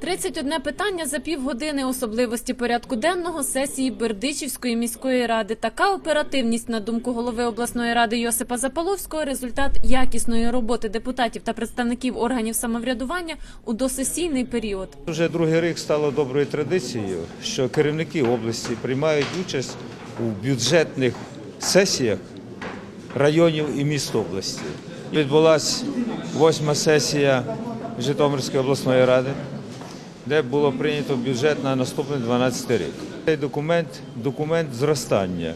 31 питання за півгодини особливості порядку денного сесії Бердичівської міської ради. Така оперативність, на думку голови обласної ради Йосипа Запаловського, результат якісної роботи депутатів та представників органів самоврядування у досесійний період. Вже другий рік стало доброю традицією, що керівники області приймають участь у бюджетних сесіях районів і міст області. Відбулася восьма сесія Житомирської обласної ради, де було прийнято бюджет на наступний 12 рік. Цей документ документ зростання.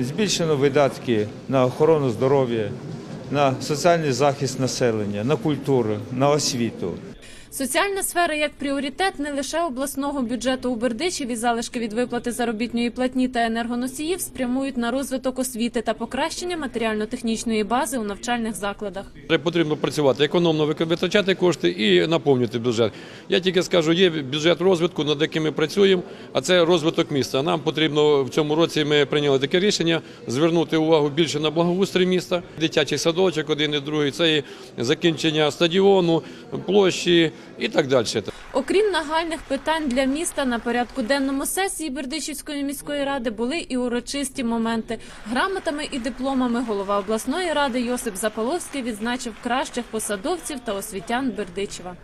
Збільшено видатки на охорону здоров'я, на соціальний захист населення, на культуру, на освіту. Соціальна сфера як пріоритет не лише обласного бюджету у Бердичеві, залишки від виплати заробітної платні та енергоносіїв спрямують на розвиток освіти та покращення матеріально-технічної бази у навчальних закладах. Потрібно працювати економно витрачати кошти і наповнювати бюджет. Я тільки скажу, є бюджет розвитку, над яким ми працюємо, а це розвиток міста. Нам потрібно в цьому році ми прийняли таке рішення звернути увагу більше на благоустрій міста, дитячий садочок, один і другий, це і закінчення стадіону, площі і так далі. Окрім нагальних питань для міста на порядку денному сесії Бердичівської міської ради були і урочисті моменти. Грамотами і дипломами голова обласної ради Йосип Запаловський відзначив кращих посадовців та освітян Бердичева.